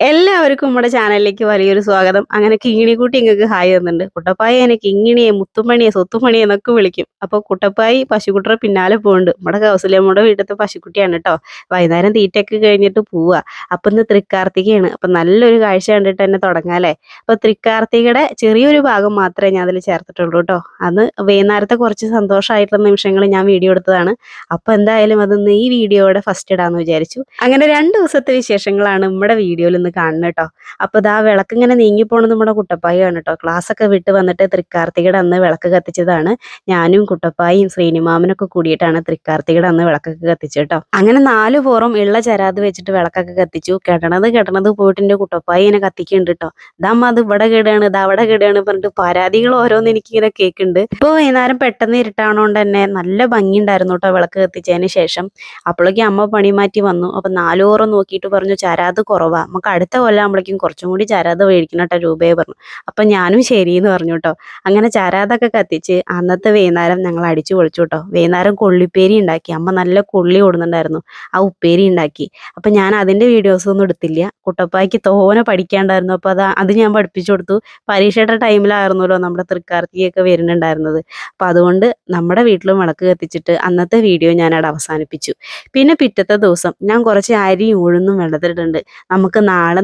Él എല്ലാവർക്കും നമ്മുടെ ചാനലിലേക്ക് വലിയൊരു സ്വാഗതം. അങ്ങനെ കിങ്ങിണിക്കുട്ടി ഇങ്ങക്ക് ഹായ് തന്നിട്ടുണ്ട്. കുട്ടപ്പായി എന്നെ കിങ്ങിണിയെ മുത്തുമണിയെ സ്വത്തുമണിയെ എന്നൊക്കെ വിളിക്കും. അപ്പൊ കുട്ടപ്പായി പശുക്കുട്ടറെ പിന്നാലെ പോകുന്നുണ്ട് നമ്മുടെ കൗസല്യമ്മയുടെ വീട്ടിലത്തെ പശുക്കുട്ടിയാണ് കേട്ടോ. വൈകുന്നേരം തീറ്റയൊക്കെ കഴിഞ്ഞിട്ട് പോവുക. അപ്പൊ ഇന്ന് തൃക്കാർത്തികയാണ്. അപ്പൊ നല്ലൊരു കാഴ്ച കണ്ടിട്ട് തന്നെ തുടങ്ങാല്ലേ അപ്പൊ തൃക്കാർത്തികയുടെ ചെറിയൊരു ഭാഗം മാത്രമേ ഞാൻ അതിൽ ചേർത്തിട്ടുള്ളൂ കേട്ടോ. അന്ന് വൈകുന്നേരത്തെ കുറച്ച് സന്തോഷമായിട്ടുള്ള നിമിഷങ്ങൾ ഞാൻ വീഡിയോ എടുത്തതാണ്. അപ്പൊ എന്തായാലും അതൊന്ന് ഈ വീഡിയോയുടെ ഫസ്റ്റ് ഇടാന്ന് വിചാരിച്ചു. അങ്ങനെ രണ്ട് ദിവസത്തെ വിശേഷങ്ങളാണ് നമ്മുടെ വീഡിയോയിൽ ഇന്ന് കാണുന്നത്. കേട്ടോ. അപ്പൊ ഇതാ വിളക്ക് ഇങ്ങനെ നീങ്ങി നീങ്ങിപ്പോണത് നമ്മുടെ കുട്ടപ്പായാണ് കേട്ടോ. ക്ലാസ് ഒക്കെ വിട്ട് വന്നിട്ട് തൃക്കാർത്തികയുടെ അന്ന് വിളക്ക് കത്തിച്ചതാണ്. ഞാനും കുട്ടപ്പായും ശ്രീനിമാമനൊക്കെ കൂടിയിട്ടാണ് തൃക്കാർത്തികയുടെ അന്ന് വിളക്കൊക്കെ കത്തിച്ചത് കേട്ടോ. അങ്ങനെ നാലു പോറും ഇള്ള ചരാത് വെച്ചിട്ട് വിളക്കൊക്കെ കത്തിച്ചു. കെട്ടണത് കെട്ടണത് പോയിട്ട് എന്റെ കുട്ടപ്പായി ഇങ്ങനെ കത്തിക്കുന്നുണ്ട് കേട്ടോ. ഇതാമ്മ അത് ഇവിടെ കേടാണ് ഇത് അവിടെ കേടാണ് പറഞ്ഞിട്ട് പരാതികൾ ഓരോന്ന് എനിക്ക് ഇങ്ങനെ കേൾക്കുന്നുണ്ട് ഇപ്പൊ വൈകുന്നേരം പെട്ടെന്ന് ഇരുട്ടാണോണ്ട് തന്നെ നല്ല ഭംഗി ഉണ്ടായിരുന്നു കേട്ടോ വിളക്ക് കത്തിച്ചതിന് ശേഷം. അപ്പോഴേക്കും അമ്മ പണി മാറ്റി വന്നു. അപ്പൊ നാലോറം നോക്കിയിട്ട് പറഞ്ഞു ചരാത് കുറവാ. നമുക്ക് അടുത്ത കൊല്ലം ആകുമ്പോഴേക്കും കുറച്ചും കൂടി ചാരാത മേടിക്കണം കേട്ടോ രൂപയെ പറഞ്ഞു. അപ്പം ഞാനും ശരി എന്ന് പറഞ്ഞു കേട്ടോ. അങ്ങനെ ചരാതൊക്കെ കത്തിച്ച് അന്നത്തെ വൈകുന്നേരം ഞങ്ങൾ അടിച്ചു പൊളിച്ചു കേട്ടോ. വൈകുന്നേരം കൊള്ളിപ്പേരി ഉണ്ടാക്കി. അമ്മ നല്ല കൊള്ളി ഓടുന്നുണ്ടായിരുന്നു. ആ ഉപ്പേരി ഉണ്ടാക്കി. അപ്പം ഞാൻ അതിന്റെ വീഡിയോസ് ഒന്നും എടുത്തില്ല. കുട്ടപ്പായ്ക്ക് തോനെ പഠിക്കാണ്ടായിരുന്നു. അപ്പോൾ അത് അത് ഞാൻ പഠിപ്പിച്ചു കൊടുത്തു. പരീക്ഷയുടെ ടൈമിലായിരുന്നല്ലോ നമ്മുടെ തൃക്കാർത്തിയൊക്കെ വരുന്നുണ്ടായിരുന്നത്. അപ്പം അതുകൊണ്ട് നമ്മുടെ വീട്ടിലും വിളക്ക് കത്തിച്ചിട്ട് അന്നത്തെ വീഡിയോ ഞാനവിടെ അവസാനിപ്പിച്ചു. പിന്നെ പിറ്റത്തെ ദിവസം ഞാൻ കുറച്ച് അരിയും ഉഴുന്നും വെള്ളത്തിലിട്ടുണ്ട് നമുക്ക് നാളെ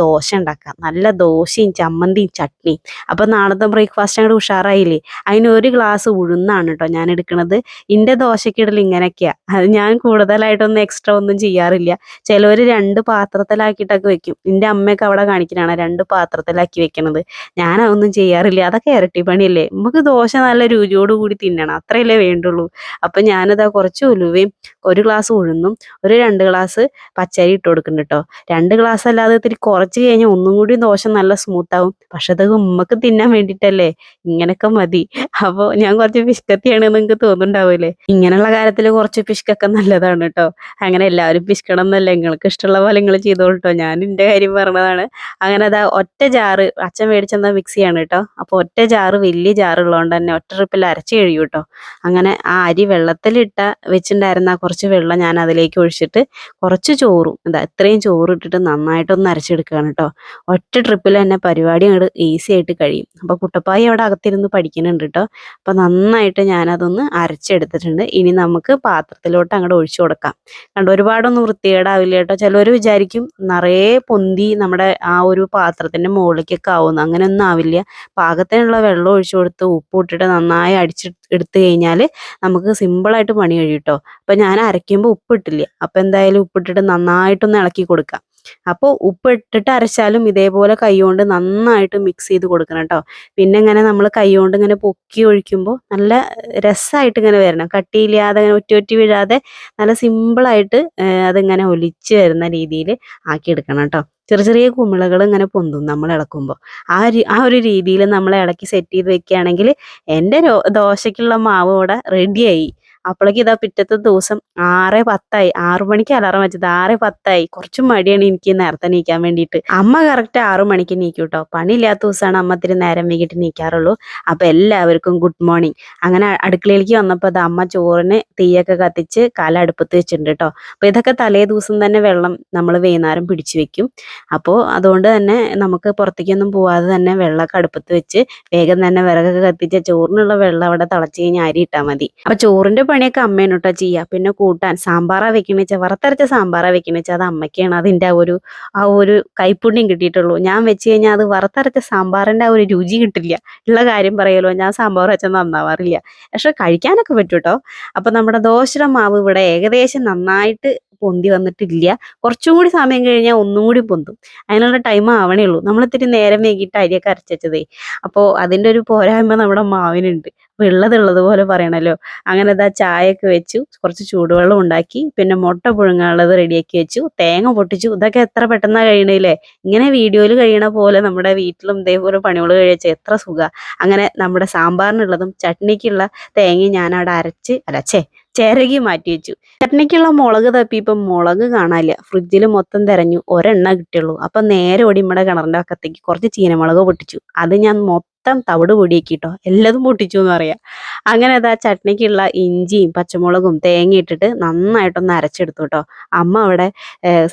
ദോശ ഉണ്ടാക്കാം. നല്ല ദോശയും ചമ്മന്തിയും ചട്നിയും. അപ്പൊ നാളത്തെ ബ്രേക്ക്ഫാസ്റ്റ് അങ്ങോട്ട് ഉഷാറായില്ലേ? അതിന് ഒരു ഗ്ലാസ് ഉഴുന്നാണ് കേട്ടോ ഞാൻ എടുക്കുന്നത് ഇന്റെ ദോശക്കിടൽ ഇങ്ങനെയൊക്കെയാ. അത് ഞാൻ കൂടുതലായിട്ടൊന്നും എക്സ്ട്രാ ഒന്നും ചെയ്യാറില്ല. ചിലവർ രണ്ട് പാത്രത്തിലാക്കിയിട്ടൊക്കെ വെക്കും. എന്റെ അമ്മയൊക്കെ അവിടെ കാണിക്കണാണ് രണ്ട് പാത്രത്തിലാക്കി വെക്കണത്. ഞാൻ അതൊന്നും ചെയ്യാറില്ല. അതൊക്കെ ഇരട്ടി പണിയല്ലേ? നമുക്ക് ദോശ നല്ല രുചിയോട് കൂടി തിന്നണം. അത്രയല്ലേ വേണ്ടുള്ളൂ. അപ്പൊ ഞാനതാ കുറച്ച് ഉലുവയും ഒരു ഗ്ലാസ് ഉഴുന്നും ഒരു രണ്ട് ഗ്ലാസ് പച്ചരി ഇട്ട് കൊടുക്കുന്നുണ്ട് കേട്ടോ രണ്ട് ഗ്ലാസ് അല്ലാതെ ഇത്തിരി കുറച്ച് കഴിഞ്ഞാൽ ഒന്നും കൂടി ദോശ നല്ല സ്മൂത്ത് ആവും. പക്ഷെ അത് ഉമ്മക്ക് തിന്നാൻ വേണ്ടിയിട്ടല്ലേ ഇങ്ങനൊക്കെ മതി. അപ്പോൾ ഞാൻ കുറച്ച് പിഷ്കത്തിയാണ് നിങ്ങൾക്ക് തോന്നുന്നുണ്ടാവൂലേ? ഇങ്ങനെയുള്ള കാര്യത്തിൽ കുറച്ച് പിഷ്കൊക്കെ നല്ലതാണ് കേട്ടോ അങ്ങനെ എല്ലാവരും പിഷ്കണം എന്നല്ല നിങ്ങൾക്ക് ഇഷ്ടമുള്ള പോലെ നിങ്ങൾ ചെയ്തോളൂ ഞാൻ എന്റെ കാര്യം പറഞ്ഞതാണ്. അങ്ങനെ അതാ ഒറ്റ ജാറ് അച്ഛൻ മേടിച്ചെന്ന മിക്സിയാണ് കേട്ടോ അപ്പോൾ ഒറ്റ ജാറ് വലിയ ജാറുള്ളതുകൊണ്ട് തന്നെ ഒറ്റ ട്രിപ്പിൽ അരച്ച് കഴിയും കേട്ടോ അങ്ങനെ ആ അരി വെള്ളത്തിലിട്ട വെച്ചിട്ടുണ്ടായിരുന്ന കുറച്ച് വെള്ളം ഞാൻ അതിലേക്ക് ഒഴിച്ചിട്ട് കുറച്ച് ചോറും. എന്താ ഇത്രയും ചോറ് ഇട്ടിട്ട് നന്നായിട്ടൊന്ന് അരച്ചെടുക്കുകയാണ് കേട്ടോ ഒറ്റ ട്രിപ്പിൽ തന്നെ പരിപാടി അങ്ങോട്ട് ഈസി ആയിട്ട് കഴിയും. അപ്പോൾ കുട്ടപ്പായി അവിടെ അകത്തിരുന്ന് പഠിക്കുന്നുണ്ട് കേട്ടോ അപ്പോൾ നന്നായിട്ട് ഞാനതൊന്ന് അരച്ചെടുത്തിട്ടുണ്ട്. ഇനി നമുക്ക് പാത്രത്തിലോട്ട് അങ്ങോട്ട് ഒഴിച്ചു കൊടുക്കാം. കണ്ടോ ഒരുപാടൊന്നും വൃത്തികേടാവില്ല കേട്ടോ ചിലവർ വിചാരിക്കും നിറയെ പൊന്തി നമ്മുടെ ആ ഒരു പാത്രത്തിന്റെ മുകളിലേക്കൊക്കെ ആവുന്നു. അങ്ങനെയൊന്നും ആവില്ല. പാകത്തിനുള്ള വെള്ളം ഒഴിച്ചു കൊടുത്ത് ഉപ്പ് ഇട്ടിട്ട് നന്നായി അടിച്ച് എടുത്തു കഴിഞ്ഞാൽ നമുക്ക് സിമ്പിളായിട്ട് പണി കഴിയും കേട്ടോ അപ്പൊ ഞാൻ അരയ്ക്കുമ്പോൾ ഉപ്പിട്ടില്ല അപ്പൊ എന്തായാലും ഉപ്പിട്ടിട്ട് നന്നായിട്ടൊന്ന് ഇളക്കി കൊടുക്കാം. അപ്പോൾ ഉപ്പ് ഇട്ടിട്ട് അരച്ചാലും ഇതേപോലെ കൈകൊണ്ട് നന്നായിട്ട് മിക്സ് ചെയ്ത് കൊടുക്കണം കേട്ടോ പിന്നെ ഇങ്ങനെ നമ്മൾ കൈകൊണ്ട് ഇങ്ങനെ പൊക്കി ഒഴിക്കുമ്പോൾ നല്ല രസമായിട്ട് ഇങ്ങനെ വരണം. കട്ടിയില്ലാതെ ഇങ്ങനെ ഒറ്റ ഒറ്റ വീഴാതെ നല്ല സിമ്പിളായിട്ട് അതിങ്ങനെ ഒലിച്ച് വരുന്ന രീതിയിൽ ആക്കിയെടുക്കണം കേട്ടോ ചെറിയ ചെറിയ കുമിളകൾ ഇങ്ങനെ പൊന്തും നമ്മൾ ഇളക്കുമ്പോൾ ആ ഒരു ആ ഒരു രീതിയിൽ നമ്മൾ ഇളക്കി സെറ്റ് ചെയ്ത് വെക്കുകയാണെങ്കിൽ എന്റെ ദോശയ്ക്കുള്ള മാവ് ഇവിടെ റെഡിയായി അപ്പോഴേക്ക് ഇതാ പിറ്റത്തെ ദിവസം ആറ് പത്തായി. ആറു മണിക്ക് അലാറം വെച്ചത്. ആറ് പത്തായി. കുറച്ച് മടിയാണ് എനിക്ക് നേരത്തെ നീക്കാൻ വേണ്ടിയിട്ട്. അമ്മ കറക്റ്റ് ആറു മണിക്ക് എണീക്കും കേട്ടോ പണിയില്ലാത്ത ദിവസമാണ് അമ്മ ഇത്തിരി നേരം വൈകിട്ട് നീക്കാറുള്ളൂ. അപ്പൊ എല്ലാവർക്കും ഗുഡ് മോർണിംഗ് അങ്ങനെ അടുക്കളയിലേക്ക് വന്നപ്പോൾ അത് അമ്മ ചോറിന് തീയൊക്കെ കത്തിച്ച് കല അടുപ്പത്ത് വെച്ചിട്ടുണ്ട് കേട്ടോ അപ്പൊ ഇതൊക്കെ തലേ ദിവസം തന്നെ വെള്ളം നമ്മൾ വൈകുന്നേരം പിടിച്ചു വെക്കും. അപ്പോൾ അതുകൊണ്ട് തന്നെ നമുക്ക് പുറത്തേക്കൊന്നും പോവാതെ തന്നെ വെള്ളമൊക്കെ അടുപ്പത്ത് വെച്ച് വേഗം തന്നെ വിറകൊക്കെ കത്തിച്ച ചോറിനുള്ള വെള്ളം അവിടെ തിളച്ച് കഴിഞ്ഞാൽ അരി ഇട്ടാൽ മതി. അപ്പൊ ചോറിന്റെ പണിയൊക്കെ അമ്മയാണ് കേട്ടോ ചെയ്യുക പിന്നെ കൂട്ടാൻ സാമ്പാറാ വെക്കണ വെച്ചാൽ വറുത്തരച്ച സാമ്പാറാ വെക്കണ വെച്ചാൽ അത് അമ്മയ്ക്കാണ് അതിന്റെ ആ ഒരു ആ ഒരു കൈപ്പുണ്യം കിട്ടിയിട്ടുള്ളൂ. ഞാൻ വെച്ച് കഴിഞ്ഞാൽ അത് വറുത്തരച്ച സാമ്പാറിന്റെ ആ ഒരു രുചി കിട്ടില്ല. ഉള്ള കാര്യം പറയുമല്ലോ ഞാൻ സാമ്പാർ വെച്ചാൽ നന്നാവാറില്ല. പക്ഷെ കഴിക്കാനൊക്കെ പറ്റും കേട്ടോ അപ്പൊ നമ്മുടെ ദോശയുടെ മാവ് ഇവിടെ ഏകദേശം നന്നായിട്ട് പൊന്തി വന്നിട്ടില്ല. കുറച്ചും കൂടി സമയം കഴിഞ്ഞാൽ ഒന്നും കൂടി പൊന്തും. അതിനുള്ള ടൈം ആവണേ ഉള്ളൂ. നമ്മൾ ഇത്തിരി നേരം വൈകിട്ട് അരിയൊക്കെ അരച്ചതേ അപ്പോൾ അതിന്റെ ഒരു പോരായ്മ നമ്മുടെ മാവിനുണ്ട്. വെള്ളതുള്ളത് പോലെ പറയണല്ലോ. അങ്ങനെ ഇതാ ചായയൊക്കെ വെച്ചു. കുറച്ച് ചൂടുവെള്ളം ഉണ്ടാക്കി. പിന്നെ മുട്ട പുഴുങ്ങാനുള്ളത് റെഡിയാക്കി വെച്ചു. തേങ്ങ പൊട്ടിച്ചു. ഇതൊക്കെ എത്ര പെട്ടെന്നാ കഴിയണില്ലേ ഇങ്ങനെ വീഡിയോയിൽ കഴിയണ പോലെ നമ്മുടെ വീട്ടിലും ഇതേപോലെ പണികൾ കഴിച്ച എത്ര സുഖ. അങ്ങനെ നമ്മുടെ സാമ്പാറിനുള്ളതും ചട്നിക്കുള്ള തേങ്ങയും ഞാൻ അരച്ച് അരച്ചേ ചിരകി മാറ്റി വെച്ചു. ചട്നിക്കുള്ള മുളക് തപ്പിയപ്പം മുളക് കാണാനില്ല. ഫ്രിഡ്ജിൽ മൊത്തം തിരഞ്ഞു. ഒരെണ്ണ കിട്ടിയുള്ളൂ. അപ്പൊ നേരെ ഓടി നമ്മുടെ കിണറിന്റെ പക്കത്തേക്ക് കുറച്ച് ചീനമുളക് പൊട്ടിച്ചു. അത് ഞാൻ മൊത്തം മൊത്തം തവിട് പൊടിയാക്കി കേട്ടോ എല്ലതും പൊട്ടിച്ചു എന്ന് പറയാം അങ്ങനെ അതാ ചട്നിക്കുള്ള ഇഞ്ചിയും പച്ചമുളകും തേങ്ങ ഇട്ടിട്ട് നന്നായിട്ടൊന്ന് അരച്ചെടുത്തു കേട്ടോ അമ്മ അവിടെ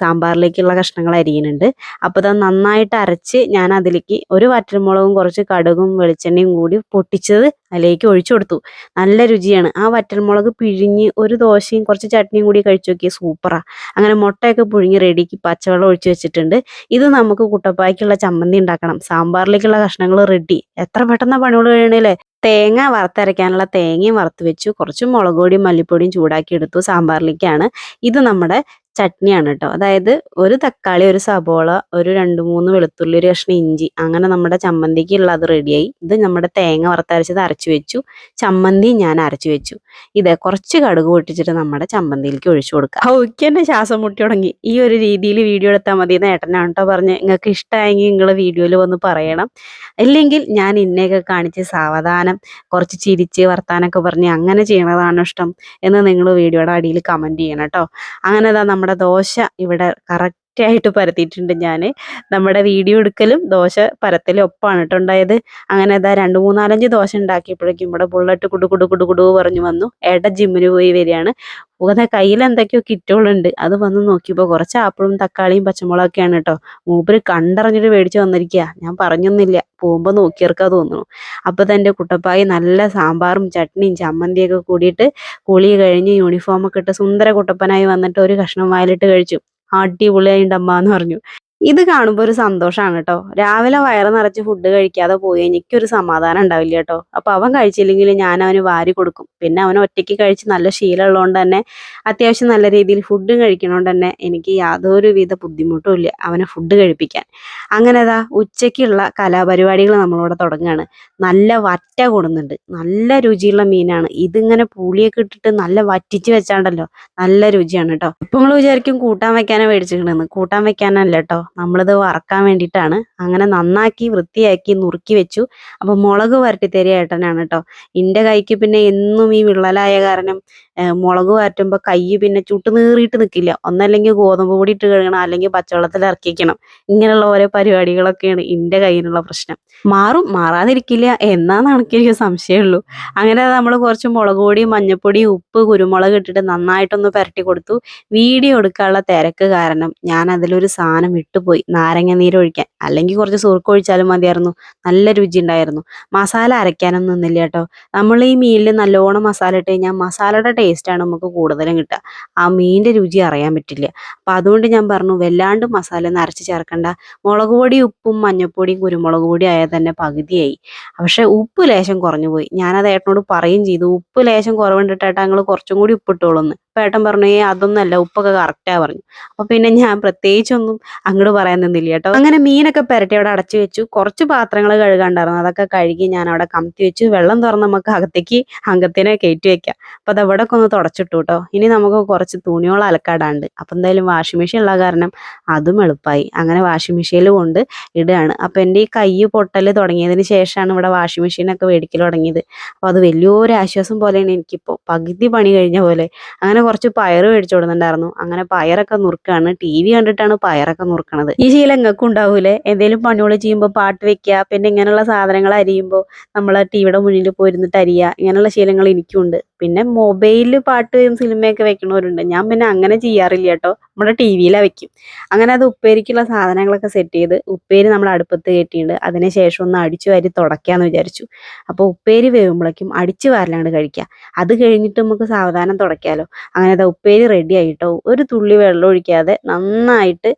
സാമ്പാറിലേക്കുള്ള കഷ്ണങ്ങൾ അരിയുന്നുണ്ട് അപ്പോൾ അത് നന്നായിട്ട് അരച്ച് ഞാൻ അതിലേക്ക് ഒരു വറ്റൽമുളകും കുറച്ച് കടുകും വെളിച്ചെണ്ണയും കൂടി പൊട്ടിച്ചത് അതിലേക്ക് ഒഴിച്ചു കൊടുത്തു. നല്ല രുചിയാണ്. ആ വറ്റൽമുളക് പിഴിഞ്ഞ് ഒരു ദോശയും കുറച്ച് ചട്നിയും കൂടി കഴിച്ചു നോക്കിയ സൂപ്പറാ. അങ്ങനെ മുട്ടയൊക്കെ പുഴുങ്ങി റെഡിക്ക് പച്ചവെള്ളം ഒഴിച്ചു വെച്ചിട്ടുണ്ട്. ഇത് നമുക്ക് കുട്ടപ്പായ്ക്കുള്ള ചമ്മന്തി ഉണ്ടാക്കണം. സാമ്പാറിലേക്കുള്ള കഷ്ണങ്ങൾ റെഡി. എത്ര പെട്ടെന്ന് പണികൾ കഴിയണല്ലേ തേങ്ങ വറുത്തരയ്ക്കാനുള്ള തേങ്ങയും വറുത്ത് വെച്ചു. കുറച്ച് മുളക് പൊടിയും മല്ലിപ്പൊടിയും ചൂടാക്കി എടുത്തു സാമ്പാറിലേക്കാണ്. ഇത് നമ്മുടെ ചട്നിയാണ് കേട്ടോ. അതായത് ഒരു തക്കാളി ഒരു സബോള ഒരു രണ്ട് മൂന്ന് വെളുത്തുള്ളി ഒരു കഷ്ണം ഇഞ്ചി അങ്ങനെ നമ്മുടെ ചമ്മന്തിക്കുള്ള അത് റെഡിയായി ഇത് നമ്മുടെ തേങ്ങ വറുത്തരച്ചത് അരച്ചു വെച്ചു. ചമ്മന്തി ഞാൻ അരച്ചു വെച്ചു. ഇത് കുറച്ച് കടുക് പൊട്ടിച്ചിട്ട് നമ്മുടെ ചമ്മന്തിയിലേക്ക് ഒഴിച്ചു കൊടുക്കുക. ഹൗക്ക് എന്നെ ശ്വാസം മുട്ടി തുടങ്ങി. ഈ ഒരു രീതിയിൽ വീഡിയോ എടുത്താൽ മതി എന്ന് ഏട്ടനാണ് കേട്ടോ പറഞ്ഞ് നിങ്ങൾക്ക് ഇഷ്ടമായെങ്കിൽ നിങ്ങൾ വീഡിയോയിൽ വന്ന് പറയണം. ഇല്ലെങ്കിൽ ഞാൻ ഇന്നെയൊക്കെ കാണിച്ച് സാവധാനം കുറച്ച് ചിരിച്ച് വർത്താനൊക്കെ പറഞ്ഞ് അങ്ങനെ ചെയ്യണതാണ് ഇഷ്ടം എന്ന് നിങ്ങൾ വീഡിയോയുടെ അടിയിൽ കമന്റ് ചെയ്യണം കേട്ടോ. അങ്ങനെ ദാ നമ്മുടെ ദോശ ഇവിടെ കറക്റ്റ് ആയിട്ട് പരത്തിയിട്ടുണ്ട് ഞാൻ നമ്മുടെ വീഡിയോ എടുക്കലും ദോശ പരത്തലും ഒപ്പമാണ് കേട്ടോ ഉണ്ടായത്. അങ്ങനെ അതാ രണ്ട് മൂന്നാലഞ്ച് ദോശ ഉണ്ടാക്കിയപ്പോഴേക്കും ഇവിടെ ബുള്ളറ്റ് കുടു കുടു കുടു കുടു പറഞ്ഞു വന്നു. ഏട്ട ജിമ്മിന് പോയി വരികയാണ്. പോകുന്ന കയ്യിൽ എന്തൊക്കെയോ കിറ്റുകളുണ്ട്. അത് വന്ന് നോക്കിയപ്പോൾ കുറച്ച് ആപ്പിളും തക്കാളിയും പച്ചമുളകൊക്കെയാണ് കേട്ടോ മൂപ്പര് കണ്ടറിഞ്ഞിട്ട് മേടിച്ച് വന്നിരിക്കുക ഞാൻ പറഞ്ഞൊന്നുമില്ല. പോകുമ്പോൾ നോക്കിയർക്കാ തോന്നുന്നു. അപ്പോൾ തന്റെ കുട്ടപ്പായി നല്ല സാമ്പാറും ചട്നിയും ചമ്മന്തിയൊക്കെ കൂടിയിട്ട് കുളി കഴിഞ്ഞ് യൂണിഫോമൊക്കെ ഇട്ട് സുന്ദര കുട്ടപ്പനായി വന്നിട്ട് ഒരു കഷ്ണം വായിലിട്ട് കഴിച്ചു. അടിപൊളിയായിണ്ട് അമ്മ എന്ന് പറഞ്ഞു. ഇത് കാണുമ്പോൾ ഒരു സന്തോഷമാണ് കേട്ടോ രാവിലെ വയറ് നിറച്ച് ഫുഡ് കഴിക്കാതെ പോയി എനിക്കൊരു സമാധാനം ഉണ്ടാവില്ല കേട്ടോ അപ്പൊ അവൻ കഴിച്ചില്ലെങ്കിൽ ഞാൻ അവന് വാരി കൊടുക്കും. പിന്നെ അവൻ ഒറ്റയ്ക്ക് കഴിച്ച് നല്ല ശീലമുള്ളതുകൊണ്ട് തന്നെ അത്യാവശ്യം നല്ല രീതിയിൽ ഫുഡ് കഴിക്കണോണ്ട് തന്നെ എനിക്ക് യാതൊരുവിധ ബുദ്ധിമുട്ടും ഇല്ല അവനെ ഫുഡ് കഴിപ്പിക്കാൻ. അങ്ങനെ അതാ ഉച്ചയ്ക്കുള്ള കലാപരിപാടികൾ നമ്മളിവിടെ തുടങ്ങുകയാണ് നല്ല വറ്റ കൊടുന്നുണ്ട്. നല്ല രുചിയുള്ള മീനാണ്. ഇതിങ്ങനെ പുളിയൊക്കെ ഇട്ടിട്ട് നല്ല വറ്റിച്ച് വെച്ചാണ്ടല്ലോ. നല്ല രുചിയാണ് കേട്ടോ ഇപ്പൊ നിങ്ങൾ വിചാരിക്കും കൂട്ടാൻ വെക്കാനാ മേടിച്ചിട്ടുണ്ടെന്ന് കൂട്ടാൻ വെക്കാനല്ല കേട്ടോ നമ്മളിത് വറക്കാൻ വേണ്ടിയിട്ടാണ്. അങ്ങനെ നന്നാക്കി വൃത്തിയാക്കി നുറുക്കി വെച്ചു. അപ്പൊ മുളക് വരട്ടി തരിക ഏട്ടനാണ് കേട്ടോ എന്റെ കൈക്ക് പിന്നെ എന്നും ഈ വിള്ളലായ കാരണം മുളക് വരട്ടുമ്പോൾ കൈ പിന്നെ ചുട്ട് നീറിയിട്ട് നിൽക്കില്ല ഒന്നല്ലെങ്കിൽ ഗോതമ്പ് പൊടി ഇട്ട് കഴുകണം അല്ലെങ്കിൽ പച്ചവെള്ളത്തിൽ ഇറക്കിക്കണം ഇങ്ങനെയുള്ള ഓരോ പരിപാടികളൊക്കെയാണ് എന്റെ കയ്യിലുള്ള പ്രശ്നം. മാറും മാറാതിരിക്കില്ല. എന്നാന്നാണ് എനിക്ക് സംശയമുള്ളൂ അങ്ങനെ നമ്മൾ കുറച്ച് മുളക് പൊടി മഞ്ഞപ്പൊടി ഉപ്പ് കുരുമുളക് ഇട്ടിട്ട് നന്നായിട്ടൊന്ന് പുരട്ടി കൊടുത്തു. വീഡിയോ എടുക്കാനുള്ള തിരക്ക് കാരണം ഞാൻ അതിലൊരു സാധനം വിട്ടുപോയി നാരങ്ങ നീര് ഒഴിക്കാൻ. അല്ലെങ്കിൽ കുറച്ച് സുറുക്ക് ഒഴിച്ചാലും മതിയായിരുന്നു. നല്ല രുചി ഉണ്ടായിരുന്നു. മസാല അരയ്ക്കാനൊന്നും നിന്നില്ല കേട്ടോ. നമ്മൾ ഈ മീനിൽ നല്ലോണം മസാല ഇട്ട് കഴിഞ്ഞാൽ മസാലയുടെ ടേസ്റ്റാണ് നമുക്ക് കൂടുതലും കിട്ടുക. ആ മീനിന്റെ രുചി അറിയാൻ പറ്റില്ല. അപ്പം അതുകൊണ്ട് ഞാൻ പറഞ്ഞു വല്ലാണ്ട് മസാല ഒന്നും അരച്ച് ചേർക്കണ്ട. മുളക് പൊടി ഉപ്പും മഞ്ഞൾപ്പൊടിയും കുരുമുളക് പൊടി ആയാൽ തന്നെ പകുതിയായി. പക്ഷെ ഉപ്പ് ലേശം കുറഞ്ഞു പോയി. ഞാനത് ഏട്ടനോട് പറയും ചെയ്തു. ഉപ്പ് ലേശം കുറവുണ്ടിട്ട് ഏട്ടാ നിങ്ങൾ കുറച്ചും കൂടി ഉപ്പിട്ടോളൂ എന്ന് ഏട്ടൻ പറഞ്ഞു ഏ അതൊന്നല്ല ഉപ്പൊക്കെ കറക്റ്റാ പറഞ്ഞു. അപ്പൊ പിന്നെ ഞാൻ പ്രത്യേകിച്ചൊന്നും അങ്ങോട്ട് പറയാൻ നിന്നില്ല കേട്ടോ. അങ്ങനെ മീനൊക്കെ പെരട്ടി അവിടെ അടച്ചു വെച്ചു. കുറച്ച് പാത്രങ്ങൾ കഴുകാണ്ടായിരുന്നു. അതൊക്കെ കഴുകി ഞാൻ അവിടെ കമത്തി വെച്ചു. വെള്ളം തുറന്ന് നമുക്ക് അകത്തേക്ക് അങ്കത്തിനെ കയറ്റി വെക്കാം. അപ്പൊ അത് അവിടെ ഒന്ന് തുടച്ചിട്ടു കേട്ടോ. ഇനി നമുക്ക് കുറച്ച് തുണിയോളം അലക്കാടാണ്ട്. അപ്പൊ എന്തായാലും വാഷിംഗ് മെഷീൻ ഉള്ള കാരണം അതും എളുപ്പമായി അങ്ങനെ വാഷിംഗ് മെഷീനിൽ കൊണ്ട് ഇടുകയാണ്. അപ്പൊ എന്റെ ഈ കൈ പൊട്ടൽ തുടങ്ങിയതിന് ശേഷമാണ് ഇവിടെ വാഷിംഗ് മെഷീനൊക്കെ മേടിക്കൽ തുടങ്ങിയത്. അപ്പൊ അത് വലിയൊരു ആശ്വാസം പോലെയാണ് എനിക്കിപ്പോൾ പകുതി പണി കഴിഞ്ഞ പോലെ. അങ്ങനെ കുറച്ച് പയർ മേടിച്ചു കൊടുക്കുന്നുണ്ടായിരുന്നു അങ്ങനെ പയറൊക്കെ നുറുക്കാണ്. ടി വി കണ്ടിട്ടാണ് പയറൊക്കെ നുറുക്കണത്. ഈ ശീലം എങ്ങൾക്കും ഉണ്ടാവൂലേ? എന്തെങ്കിലും പണികൾ ചെയ്യുമ്പോൾ പാട്ട് വെക്കുക പിന്നെ ഇങ്ങനെയുള്ള സാധനങ്ങൾ അരിയുമ്പോൾ നമ്മൾ ടി വിയുടെ മുന്നിൽ പോയിരുന്നിട്ട് അരിയുക ഇങ്ങനെയുള്ള ശീലങ്ങൾ എനിക്കുണ്ട്. പിന്നെ മൊബൈലിൽ പാട്ട് സിനിമയൊക്കെ വെക്കണവരുണ്ട്. ഞാൻ പിന്നെ അങ്ങനെ ചെയ്യാറില്ല കേട്ടോ. നമ്മുടെ ടി വിയിലാണ് വെക്കും. അങ്ങനെ അത് ഉപ്പേരിക്കുള്ള സാധനങ്ങളൊക്കെ സെറ്റ് ചെയ്ത് ഉപ്പേരി നമ്മൾ അടുപ്പത്ത് കയറ്റിയിട്ടുണ്ട് അതിന് ശേഷം ഒന്ന് അടിച്ചു വാരി തുടക്കാന്ന് വിചാരിച്ചു. അപ്പോൾ ഉപ്പേരി വേവുമ്പോഴേക്കും അടിച്ചു വാരലാണ്ട് കഴിക്കുക അത് കഴിഞ്ഞിട്ട് നമുക്ക് സാവധാനം തുടയ്ക്കാമല്ലോ അങ്ങനെ അത് ഉപ്പേരി റെഡി ആയിട്ടോ. ഒരു തുള്ളി വെള്ളം ഒഴിക്കാതെ നന്നായിട്ട്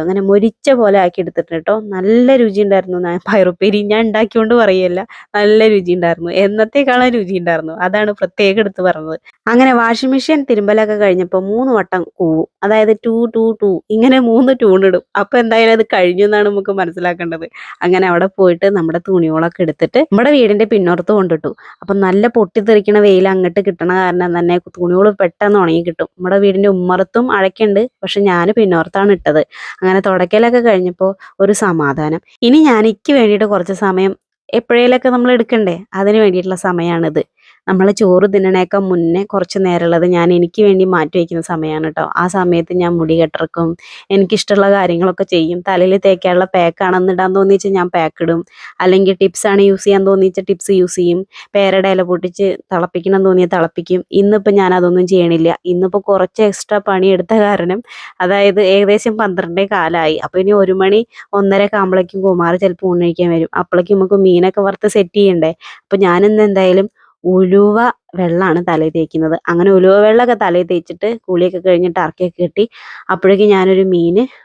അങ്ങനെ മൊരിച്ച പോലെ ആക്കി എടുത്തിട്ടുണ്ട് കേട്ടോ. നല്ല രുചി ഉണ്ടായിരുന്നു. ഞാൻ പയറുപ്പേരി ഞാൻ ഉണ്ടാക്കിക്കൊണ്ട് പറയല്ല. നല്ല രുചി ഉണ്ടായിരുന്നു. എന്നത്തേക്കാളും രുചി ഉണ്ടായിരുന്നു അതാണ് പ്രത്യേകം എടുത്ത് പറഞ്ഞത്. അങ്ങനെ വാഷിംഗ് മെഷീൻ തിരുമ്പലൊക്കെ കഴിഞ്ഞപ്പോൾ മൂന്ന് വട്ടം കൂവും. അതായത് ടു ടു ടു ഇങ്ങനെ മൂന്ന് ട്യൂൺ ഇടും. അപ്പൊ എന്തായാലും അത് കഴിഞ്ഞു എന്നാണ് നമുക്ക് മനസ്സിലാക്കേണ്ടത്. അങ്ങനെ അവിടെ പോയിട്ട് നമ്മുടെ തുണികളൊക്കെ എടുത്തിട്ട് നമ്മുടെ വീടിന്റെ പിന്നോർത്ത് കൊണ്ടിട്ടു. അപ്പൊ നല്ല പൊട്ടിത്തെറിക്കണ വെയിൽ അങ്ങോട്ട് കിട്ടണ കാരണം തന്നെ തുണികൾ പെട്ടെന്ന് ഉണങ്ങി കിട്ടും. നമ്മുടെ വീടിന്റെ ഉമ്മറത്തും അഴക്കുണ്ട്. പക്ഷെ ഞാൻ പിന്നോർത്താണ് ഇട്ടത്. അങ്ങനെ തുടക്കലൊക്കെ കഴിഞ്ഞപ്പോൾ ഒരു സമാധാനം. ഇനി ഞാൻ എനിക്ക് വേണ്ടിയിട്ട് കുറച്ച് സമയം എപ്പോഴേലൊക്കെ നമ്മൾ എടുക്കണ്ടേ? അതിന് വേണ്ടിയിട്ടുള്ള സമയമാണിത് നമ്മൾ ചോറ് തിന്നണേക്കാൾ മുന്നേ കുറച്ച് നേരമുള്ളത് ഞാൻ എനിക്ക് വേണ്ടി മാറ്റി വയ്ക്കുന്ന സമയമാണ് കേട്ടോ. ആ സമയത്ത് ഞാൻ മുടി കെട്ടിറക്കും എനിക്കിഷ്ടമുള്ള കാര്യങ്ങളൊക്കെ ചെയ്യും. തലയിൽ തേക്കാനുള്ള പാക്കാണെന്ന് ഇടാൻ തോന്നിച്ച് ഞാൻ പാക്ക് ഇടും. അല്ലെങ്കിൽ ടിപ്സാണ് യൂസ് ചെയ്യാൻ തോന്നിച്ച ടിപ്സ് യൂസ് ചെയ്യും. പേരയുടെ ഇല പൊട്ടിച്ച് തിളപ്പിക്കണം തോന്നിയാൽ തിളപ്പിക്കും. ഇന്നിപ്പോൾ ഞാൻ അതൊന്നും ചെയ്യണില്ല. ഇന്നിപ്പോൾ കുറച്ച് എക്സ്ട്രാ പണി എടുത്ത കാരണം അതായത് ഏകദേശം പന്ത്രണ്ടേ കാലമായി അപ്പോൾ ഇനി ഒരു മണി ഒന്നര ആകുമ്പോഴേക്കും കുമാർ ചിലപ്പോൾ ഊണ് വരും. അപ്പോഴേക്കും നമുക്ക് മീനൊക്കെ വറുത്ത് സെറ്റ് ചെയ്യണ്ടേ? അപ്പോൾ ഞാനിന്ന് എന്തായാലും ഉലുവ വെള്ളമാണ് തലയിൽ തേക്കുന്നത്. അങ്ങനെ ഉലുവ വെള്ളമൊക്കെ തലയിൽ തേച്ചിട്ട് കുളിയൊക്കെ കഴിഞ്ഞിട്ട് ഇറക്കിയൊക്കെ കെട്ടി അപ്പോഴേക്കും ഞാനൊരു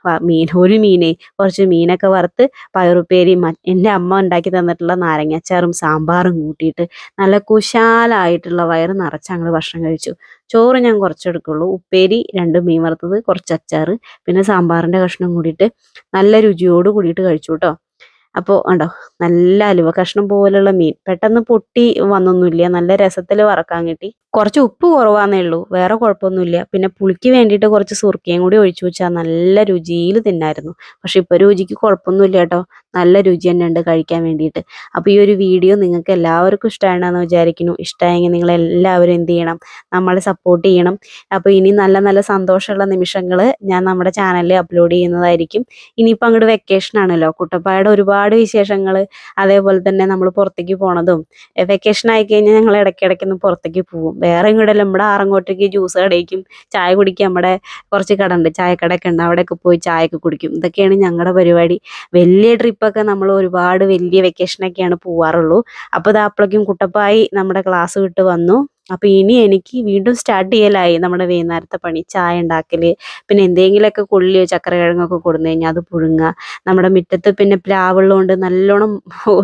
വ- മീൻ ഒരു മീനെ കുറച്ച് മീനൊക്കെ വറുത്ത് പയറുപ്പേരിയും എന്റെ അമ്മ ഉണ്ടാക്കി തന്നിട്ടുള്ള നാരങ്ങാച്ചാറും സാമ്പാറും കൂട്ടിയിട്ട് നല്ല കുശാലായിട്ടുള്ള വയറ് നിറച്ച് ഞങ്ങൾ ഭക്ഷണം കഴിച്ചു. ചോറ് ഞാൻ കുറച്ചെടുക്കുള്ളൂ. ഉപ്പേരി രണ്ട് മീൻ വറുത്തത് കുറച്ച് അച്ചാറ് പിന്നെ സാമ്പാറിന്റെ കഷ്ണം കൂടിയിട്ട് നല്ല രുചിയോട് കൂടിയിട്ട് കഴിച്ചു കേട്ടോ. അപ്പോൾ ഉണ്ടോ നല്ല അലുവ കഷ്ണം പോലുള്ള മീൻ. പെട്ടെന്ന് പൊട്ടി വന്നൊന്നുമില്ല. നല്ല രസത്തിൽ വറക്കാൻ കിട്ടി. കുറച്ച് ഉപ്പ് കുറവാന്നേ ഉള്ളൂ. വേറെ കുഴപ്പമൊന്നുമില്ല. പിന്നെ പുളിക്ക് വേണ്ടിയിട്ട് കുറച്ച് സുർക്കയും കൂടി ഒഴിച്ചു വെച്ചാൽ നല്ല രുചിയിൽ തിന്നായിരുന്നു. പക്ഷെ ഇപ്പോൾ രുചിക്ക് കുഴപ്പമൊന്നുമില്ല കേട്ടോ. നല്ല രുചി തന്നെ ഉണ്ട് കഴിക്കാൻ വേണ്ടിയിട്ട്. അപ്പോൾ ഈ ഒരു വീഡിയോ നിങ്ങൾക്ക് എല്ലാവർക്കും ഇഷ്ടമാണെന്ന് വിചാരിക്കുന്നു. ഇഷ്ടമായെങ്കിൽ നിങ്ങൾ എല്ലാവരും എന്ത് ചെയ്യണം? നമ്മളെ സപ്പോർട്ട് ചെയ്യണം. അപ്പോൾ ഇനി നല്ല നല്ല സന്തോഷമുള്ള നിമിഷങ്ങൾ ഞാൻ നമ്മുടെ ചാനലിൽ അപ്ലോഡ് ചെയ്യുന്നതായിരിക്കും. ഇനിയിപ്പോൾ അങ്ങോട്ട് വെക്കേഷൻ ആണല്ലോ. കുട്ടപ്പായുടെ ഒരുപാട് വിശേഷങ്ങൾ അതേപോലെ തന്നെ നമ്മൾ പുറത്തേക്ക് പോണതും വെക്കേഷൻ ആയി കഴിഞ്ഞാൽ ഞങ്ങൾ ഇടയ്ക്കിടയ്ക്ക് ഒന്ന് പുറത്തേക്ക് പോകും വേറെ ഇങ്ങോട്ടല്ല നമ്മുടെ ആറങ്ങോട്ടേക്ക് ജ്യൂസ് കടയ്ക്കും ചായ കുടിക്കും. നമ്മുടെ കുറച്ച് കട ഉണ്ട് ചായക്കടയൊക്കെ ഉണ്ട്. അവിടെയൊക്കെ പോയി ചായയൊക്കെ കുടിക്കും. ഇതൊക്കെയാണ് ഞങ്ങളുടെ പരിപാടി. വലിയ ട്രിപ്പൊക്കെ നമ്മൾ ഒരുപാട് വലിയ വെക്കേഷനൊക്കെയാണ് പോവാറുള്ളൂ. അപ്പോൾ ഇത് അപ്പോഴേക്കും കുട്ടപ്പായി നമ്മുടെ ക്ലാസ് വിട്ട് വന്നു. അപ്പോൾ ഇനി എനിക്ക് വീണ്ടും സ്റ്റാർട്ട് ചെയ്യലായി നമ്മുടെ വൈകുന്നേരത്തെ പണി ചായ ഉണ്ടാക്കൽ പിന്നെ എന്തെങ്കിലുമൊക്കെ കൊള്ളിയോ ചക്കരക്കിഴങ്ങൊക്കെ കൊടുന്നു കഴിഞ്ഞാൽ അത് പുഴുങ്ങുക നമ്മുടെ മുറ്റത്ത് പിന്നെ പ്ലാവുള്ളതുകൊണ്ട് നല്ലോണം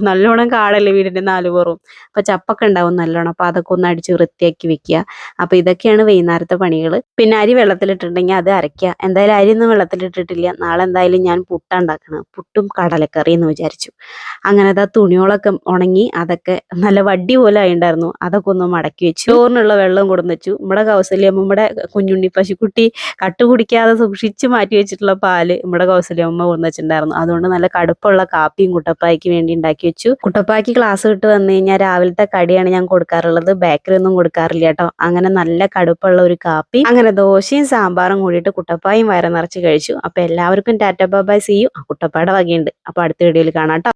നല്ലോണം കാടല്ലേ വീടിന്റെ നാലുപുറവും. അപ്പോൾ ചപ്പൊക്കെ ഉണ്ടാവും നല്ലോണം. അപ്പോൾ അതൊക്കെ ഒന്ന് അടിച്ച് വൃത്തിയാക്കി വെക്കുക. അപ്പോൾ ഇതൊക്കെയാണ് വൈകുന്നേരത്തെ പണികൾ പിന്നെ അരി വെള്ളത്തിലിട്ടിട്ടുണ്ടെങ്കിൽ അത് അരയ്ക്കുക. എന്തായാലും അരി ഒന്നും വെള്ളത്തിലിട്ടിട്ടില്ല. നാളെ എന്തായാലും ഞാൻ പുട്ട ഉണ്ടാക്കണം. പുട്ടും കടലക്കറി എന്ന് വിചാരിച്ചു. അങ്ങനെ അത് തുണികളൊക്കെ ഉണങ്ങി അതൊക്കെ നല്ല വടി പോലെ ആയിണ്ടായിരുന്നു. അതൊക്കെ ഒന്ന് മടക്കി വെച്ചു. ചോറിനുള്ള വെള്ളം കൊടുന്ന് വെച്ചു. നമ്മുടെ കൗസല്യമ്മ നമ്മുടെ കുഞ്ഞുണ്ണി പശുക്കുട്ടി കട്ട് കുടിക്കാതെ സൂക്ഷിച്ച് മാറ്റി വെച്ചിട്ടുള്ള പാൽ നമ്മുടെ കൗസല്യമ്മ കൊണ്ടു വെച്ചിട്ടുണ്ടായിരുന്നു. അതുകൊണ്ട് നല്ല കടുപ്പുള്ള കാപ്പിയും കുട്ടപ്പായ്ക്ക് വേണ്ടി ഉണ്ടാക്കി വെച്ചു. കുട്ടപ്പായ്ക്ക് ക്ലാസ് വിട്ട് വന്നു കഴിഞ്ഞാൽ രാവിലത്തെ കടിയാണ് ഞാൻ കൊടുക്കാറുള്ളത്. ബേക്കറി ഒന്നും കൊടുക്കാറില്ല കേട്ടോ. അങ്ങനെ നല്ല കടുപ്പുള്ള ഒരു കാപ്പി അങ്ങനെ ദോശയും സാമ്പാറും കൂടിയിട്ട് കുട്ടപ്പായും വയറ് നിറച്ച് കഴിച്ചു. അപ്പൊ എല്ലാവർക്കും tata bye bye see you കുട്ടപ്പായുടെ വകയുണ്ട്. അപ്പൊ അടുത്ത വീഡിയോയിൽ കാണാം